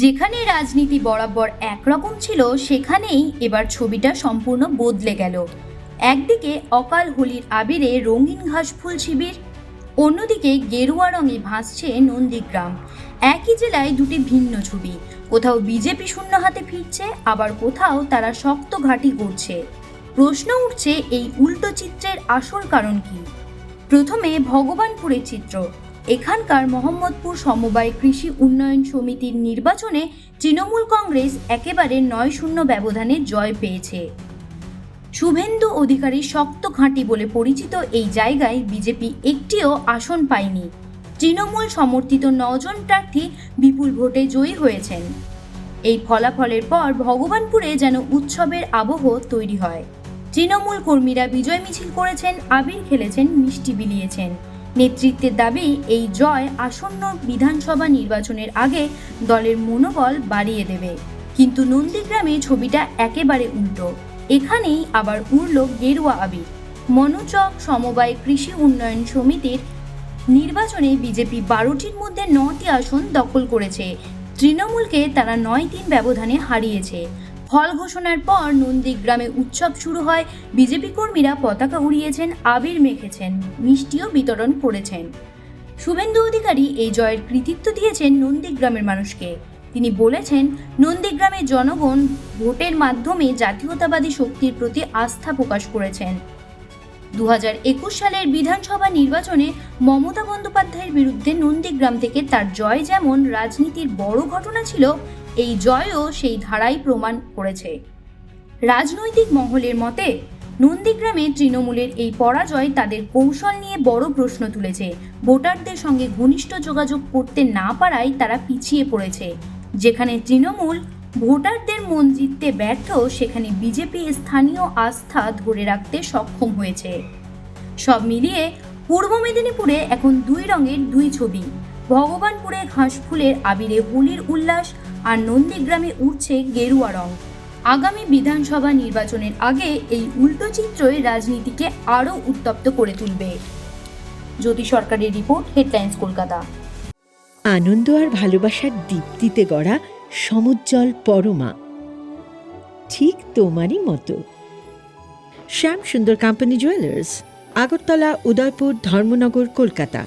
যেখানে রাজনীতি বরাবর একরকম ছিল, সেখানেই এবার ছবিটা সম্পূর্ণ বদলে গেল। একদিকে অকাল হোলির আবিরে রঙিন ঘাসফুল শিবির, অন্যদিকে গেরুয়া রঙে ভাসছে নন্দীগ্রাম। একই জেলায় দুটি ভিন্ন ছবি, কোথাও বিজেপি শূন্য হাতে ফিরছে, আবার কোথাও তারা শক্ত ঘাঁটি করছে। প্রশ্ন উঠছে, এই উল্টো চিত্রের আসল কারণ কি? প্রথমে ভগবানপুরের চিত্র এখানকার মোহাম্মদপুর সমবায় কৃষি উন্নয়ন সমিতির নির্বাচনে তৃণমূল কংগ্রেস একেবারে নয় শূন্য ব্যবধানে জয় পেয়েছে। শুভেন্দু অধিকারী শক্ত ঘাঁটি বলে পরিচিত এই জায়গায় বিজেপি একটিও আসন পায়নি। তৃণমূল সমর্থিত নজন প্রার্থী বিপুল ভোটে জয়ী হয়েছেন। এই ফলাফলের পর ভগবানপুরে যেন উৎসবের আবহ তৈরি হয়। তৃণমূল কর্মীরা বিজয় মিছিল করেছেন, আবির খেলেছেন, মিষ্টি বিলিয়েছেন। নেতৃত্বের দাবি, এই জয় আসন্ন বিধানসভা নির্বাচনের আগে দলের মনোবল বাড়িয়ে দেবে। কিন্তু নন্দীগ্রামে ছবিটা একেবারে উল্টো। এখানেই আবার উড়ল গেরুয়া আবির। মনোচক সমবায় কৃষি উন্নয়ন সমিতির নির্বাচনে বিজেপি বারোটির মধ্যে নটি আসন দখল করেছে। তৃণমূলকে তারা নয় তিন ব্যবধানে হারিয়েছে। ফল ঘোষণার পর নন্দীগ্রামে উৎসব শুরু হয়। বিজেপি কর্মীরা পতাকা উড়িয়েছেন, আবির মেখেছেন, মিষ্টিও বিতরণ করেছেন। শুভেন্দু অধিকারী এই জয়ের কৃতিত্ব দিয়েছেন নন্দীগ্রামের মানুষকে। তিনি বলেছেন নন্দীগ্রামের জনগণ ভোটের মাধ্যমে জাতীয়তাবাদী শক্তির প্রতি আস্থা প্রকাশ করেছেন। দু সালের বিধানসভা নির্বাচনে মমতা বন্দ্যোপাধ্যায়ের বিরুদ্ধে নন্দীগ্রাম থেকে তার জয় যেমন রাজনীতির বড় ঘটনা ছিল এই জয়ও সেই ধারাই প্রমাণ করেছে। রাজনৈতিক মহলের মতে, নন্দীগ্রামে তৃণমূলের এই পরাজয় তাদের কৌশল নিয়ে বড় প্রশ্ন তুলেছে। ভোটারদের সঙ্গে ঘনিষ্ঠ যোগাযোগ করতে না পারায় তারা পিছিয়ে পড়েছে। যেখানে তৃণমূল ভোটারদের মন জিততে ব্যর্থ, সেখানে বিজেপি স্থানীয় আস্থা ধরে রাখতে সক্ষম হয়েছে। সব মিলিয়ে পূর্ব মেদিনীপুরে এখন দুই রঙের দুই ছবি। ভগবানপুরে ঘাসফুলের আবিরে হোলির উল্লাস আর নন্দীগ্রামে উঠছে গেরুয়া রং। আগামী বিধানসভা নির্বাচনের আগে এই উল্টো চিত্রই রাজনীতিকে আরও উত্তপ্ত করে তুলবে। জ্যোতি সরকারের রিপোর্ট হেডলাইন্স কলকাতা। আনন্দ আর ভালোবাসার দীপ্তিতে গড়া সমুজ্জ্বল পরমা। ঠিক তোমারই মতো। Shyam Sundar company jewellers Agartala, Udaipur, Dharmanagar, Kolkata.